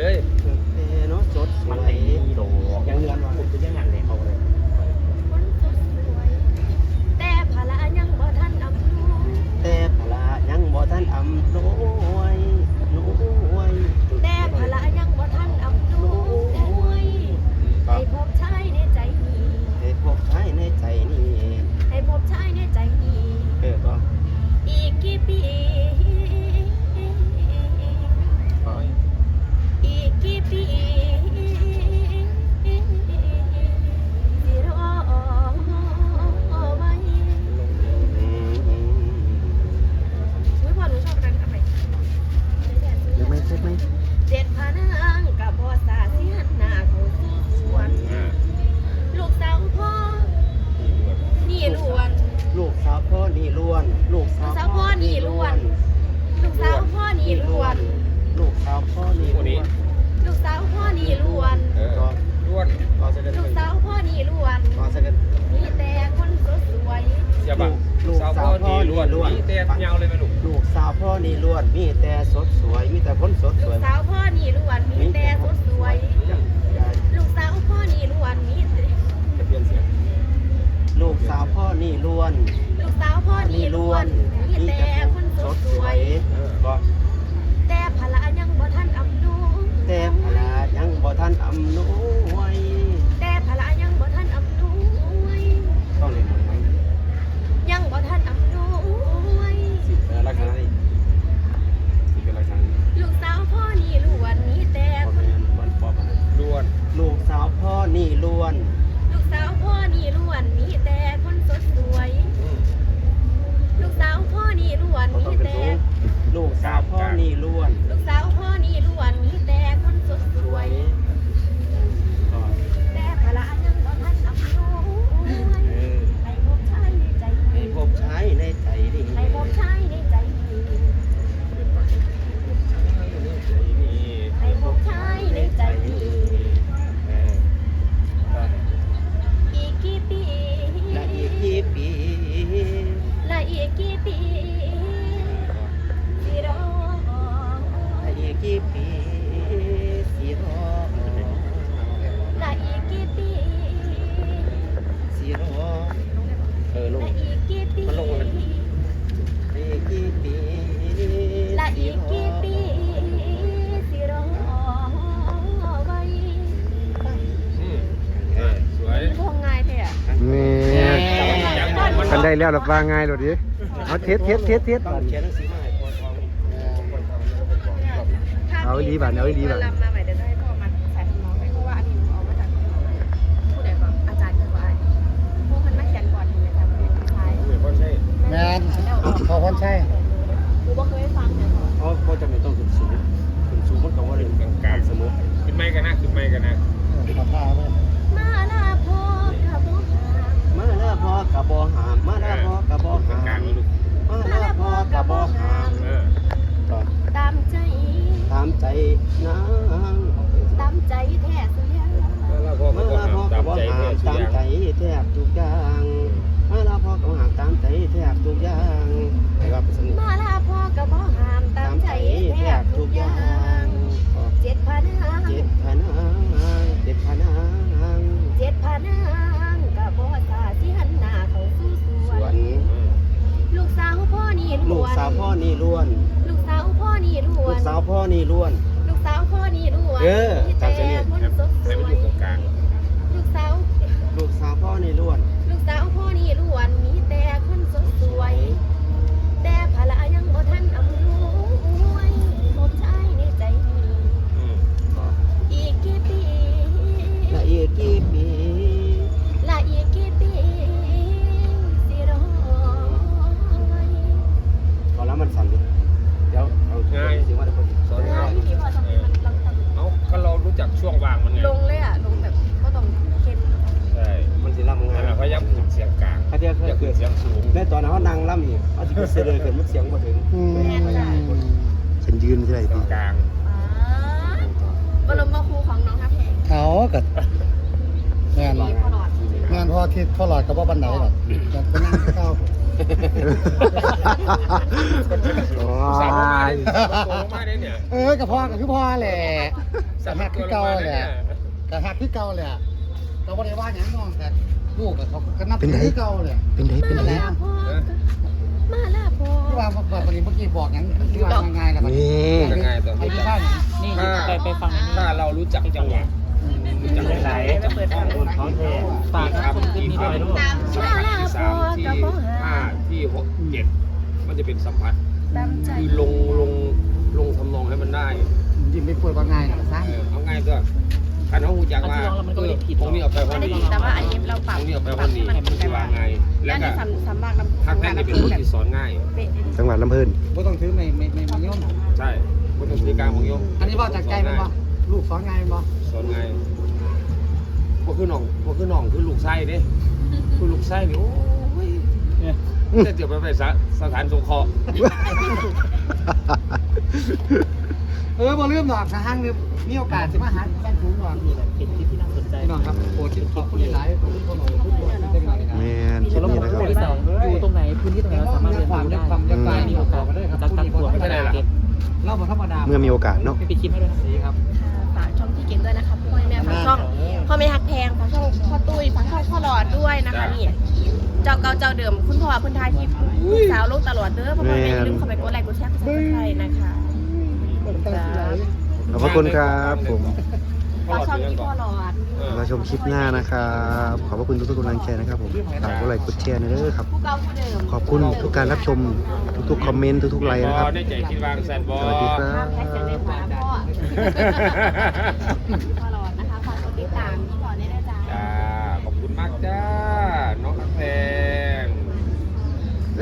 เลยเอเนาะสดสมันวไอ้ยนี่ดอกยังเงินว่าผมจะยังงานเลยเขาเลยคนสดสวย แต่ภาระยังบ่ทันอำนวยแต่พละยังบ่ทันอำนว วนลูกสาวพ่อนี่ล้วนมีแต่คนสดสวยก็แต่ภาระยังบ่ทันอำนวยแต่พลายังบ่ทันอำนวยแต่ภาระยังบ่ทันอำนวยต้องเรียนหมดไหมยังบ่ทันอำนวยสิบลักษณะนี้สิเป็นลักษณะนี้ลูกสาวพ่อนี่ล้วนมีแต่พ่อคนแม่มันปอบอะไรล้วน ลูกสาวพ่อนี่ล้วน ลูกสาวพ่อนี่ล้วนมีแต่คนสดสวย ลูกสาวพ่อ นี่ล้วนเขามีต้องเป็นแต่สูงลูกสาวพ่อนี่ล้วน ลูกสาว กมันกันได้แล้วหรือว่าง่ายหรอดิเอาเทสเทสเทสเทสต้องเขียนหนังสือมาให้พ่อท้องเอาอีหลีบัดเอาอีหลีบัด แทบทุกอย่างมาแล้วพ่อก็หามตามใจแทบทุกอย่างนะครับสนิทมาลาพ่อกับบ่หามตามใจแทบทุกอย่างเจ็ดพันหางเจ็ดพนางเจ็ดพนางเจ็ดพันหางกับบ่ตาที่หันหน้าเขาสู่สสววนนลูกสาวพ่อนี่ล้วนลูกสาวพ่อนี่ล้วน ลูกสาวพ่อนี่ล้วลูนกสาวพ่อนี่ล้วนลูกสาวพ่อนี่ล้วนเออ เทียบอย่าเกิขึ้นดเสียงสูงในตอนนั้นเขานั่งล่ำนี่เขาสิเสดเลยเกิดมันเสียงมาถึงฉันยืนใช่ไหมกลางบรมครูของน้องทัพแพงเอากังานมีพอหลอดงานพอที่พอหลอดกับว่าบันไดหรอกจะไปนั่งเข้ามโอ้สามลงมาได้ยสามลงมาได้เนี่ยเออกับพ่อกับพี่พ่อแหละกสาระมหักตัที่วลงเก่ามาได้แหเนี่ละยกระหักที่เก่าแหละ เราไม่ได้ว่าอย่างน้องแต่ลูกกับเขาก็นับถือที่เก่าแหละเป็นไงเป็นมาไงลาพ่อมาลาพ่อที่ว่าวันนี้เมื่อกี้บอกอย่างที่ว่าง่ายๆแล้วมันนี่ยังไงตัวไอ้ที่บ้านอย่างนี่ถ้าไปไปฟังอันนี้ถ้าเรารู้จักจังหวะรู้จักจังหวะไปเปิดทางฝากคนะรับคนขึ้นที่นี้คไปรับด้วยสัมผัสที่สามที่ห้าที่หกเจ็ดมันจะเป็นสัมผัส ตามใจคือลงลงลงทำนองให้มันได้ ยินไม่ป่วยว่าง่ายนะซะเออเอาง่ายตั วคันเขาหูจักว่าเออตรงนี้เอาไปไม่วันได้นี้ผิดแต่ว่าอันนี้เราปตรับรงนี้เอาไปปวัรับนนี้ให้มันที่ว่าไงแล้แล้ววก็นี่สำสำบากลำทักแพทย์นี่เป็นคนที่สอนง่าย เป๊ะจังหวัดลำเพิ่นบ่ต้องถือไม่ไม่ไม่ไม่ย่อมใช่คนต้องตีกลางของโยมอันนี้ว่าจากใจมันบ่ลูกสอนง่ายบ่สอนง่ายพวกคือน้องพวกคือน้องคือลูกไส้เด้คือลูกไส้นี่โอ้ยจะเดี๋ยวไปไปสะสถานสงเคราะห์ เออบ่ลืมดอกทางนึงมีโอกาสสิมาหาบ้านสูงก่อนเป็นคลิปที่น่าสนใจพี่น้องครับโปรดติดขอบคุณหลายๆขอบคุณพ่อหมอทุกคนที่ได้มาแมนชชุดลนี้บุนะครับอยู่ตรงไหนพื้นที่ตรงไหนเราสามารถเรียนรู้ได้ไม่มีโอกาสจากการตรวจไม่ได้เก็บเราบ่ธรรมดาเมื่อมีโอกาสเนาะ ไปปิดคลิปให้ด้วยนะดีครับ ฝากช่องพี่เก่งด้วยนะคะพ่อแม่ฝากช่องพ่อแม่ฮักแพงฝากช่องพ่อตุ้ยฝากช่องพ่อหลอดด้วยนะคะนี่เจ้าเก่าเจ้าเดิมคุณพ่อคุณทายที่สาวลูกตลอดเด้อพ่อแม่อย่าลืมเข้าไปกดไลค์กดแชร์กดซับสไครต์นะคะ ขอบพระคุณครับผมฝากช่องที่พ่อหลอดเออมาชมคลิปหน้านะครับ ขอบพระคุณทุกๆกำลังใจนะครับผมฝากกดไลค์กดแชร์หนะเด้อครับ ผู้เก่าผู้เดิมขอบคุณทุกการรับชมทุกๆคอมเมนต์ทุกๆไลค์นะครับ ได้ใจคิดวางแซนบอสวัสดีครัภาบพแพ็คจะในหัวนะพ่อพ่อหลอดนะคะฝากกดติดตามพี่หลอดได้ด้วยจ้าจ้าขอบคุณมากจ้า